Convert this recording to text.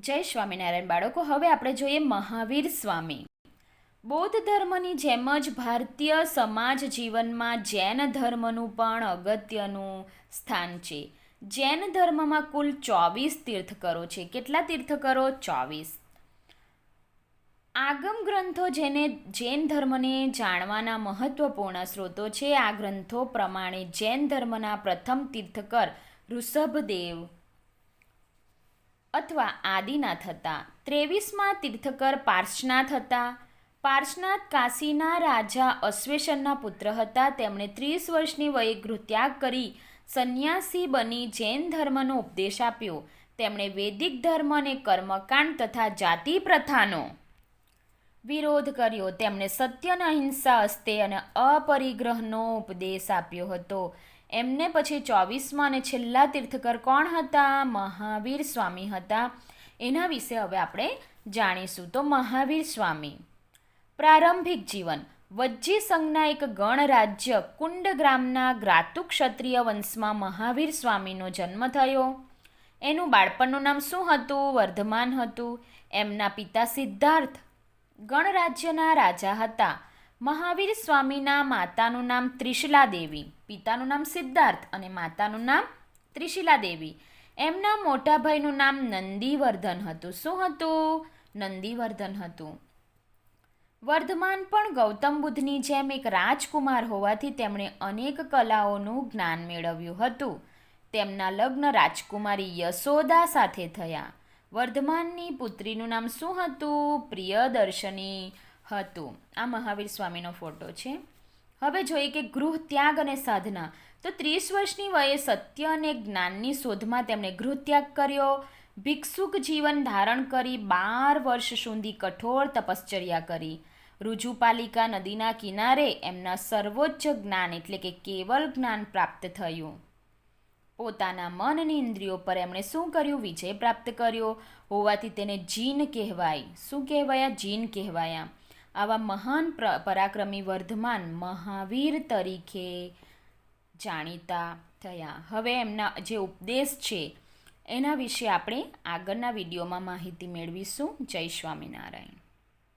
જય સ્વામિનારાયણ. બાળકો, હવે આપણે જોઈએ મહાવીર સ્વામી. બૌદ્ધ ધર્મની જેમ જ ભારતીય સમાજ જીવનમાં જૈન ધર્મનું પણ અગત્યનું સ્થાન છે. જૈન ધર્મમાં કુલ ચોવીસ તીર્થકરો છે. કેટલા તીર્થકરો? ચોવીસ. આગમ ગ્રંથો જેને જૈન ધર્મને જાણવાના મહત્વપૂર્ણ સ્ત્રોતો છે, આ ગ્રંથો પ્રમાણે જૈન ધર્મના પ્રથમ તીર્થકર ઋષભદેવ અથવા આદિનાથ હતા ત્રેવીસમાં તીર્થકર પાર્શનાથ હતા પાર્શનાથ કાશીના રાજા અશ્વેશનના પુત્ર હતા. તેમણે ત્રીસ વર્ષની વયે ગૃહત્યાગ કરી સંન્યાસી બની જૈન ધર્મનો ઉપદેશ આપ્યો. તેમણે વૈદિક ધર્મ અને કર્મકાંડ તથા જાતિ પ્રથાનો વિરોધ કર્યો. તેમણે સત્ય અને અહિંસા હસ્તે અને અપરિગ્રહનો ઉપદેશ આપ્યો હતો. એમને પછી ચોવીસમાં અને છેલ્લા તીર્થકર કોણ હતા? મહાવીર સ્વામી હતા. એના વિશે હવે આપણે જાણીશું. તો મહાવીર સ્વામી, પ્રારંભિક જીવન. વજ્જી સંઘના એક ગણરાજ્ય કુંડ ગ્રામના ગ્રાતુ ક્ષત્રિય વંશમાં મહાવીર સ્વામીનો જન્મ થયો. એનું બાળપણનું નામ શું હતું? વર્ધમાન હતું. એમના પિતા સિદ્ધાર્થ ગણરાજ્યના રાજા હતા. મહાવીર સ્વામીના માતાનું નામ ત્રિશિલા દેવી, પિતાનું નામ સિદ્ધાર્થ અને માતાનું નામ ત્રિશિલા દેવી. એમના મોટા ભાઈનું નામ નંદીવર્ધન હતું. શું હતું? નંદીવર્ધન હતું. વર્ધમાન પણ ગૌતમ બુદ્ધની જેમ એક રાજકુમાર હોવાથી તેમણે અનેક કલાઓનું જ્ઞાન મેળવ્યું હતું. તેમના લગ્ન રાજકુમારી યશોદા સાથે થયા. વર્ધમાનની પુત્રીનું નામ શું હતું? પ્રિયદર્શની હતું. આ મહાવીર સ્વામીનો ફોટો છે. હવે જોઈએ કે ગૃહ ત્યાગ અને સાધના. તો ત્રીસ વર્ષની વયે સત્ય અને જ્ઞાનની શોધમાં તેમણે ગૃહ ત્યાગ કર્યો. ભિક્ષુક જીવન ધારણ કરી બાર વર્ષ સુધી કઠોર તપશ્ચર્યા કરી. રુજુપાલિકા નદીના કિનારે એમના સર્વોચ્ચ જ્ઞાન એટલે કે કેવલ જ્ઞાન પ્રાપ્ત થયું. પોતાના મન અને ઇન્દ્રિયો પર એમણે શું કર્યું? વિજય પ્રાપ્ત કર્યો. હોવાથી તેને જીન કહેવાય. શું કહેવાયા? જીન કહેવાયા. આવા મહાન પરાક્રમી વર્ધમાન મહાવીર તરીકે જાણીતા થયા. હવે એમના જે ઉપદેશ છે, એના વિશે આપણે આગળના વિડીયોમાં માહિતી મેળવીશું. જય સ્વામિનારાયણ.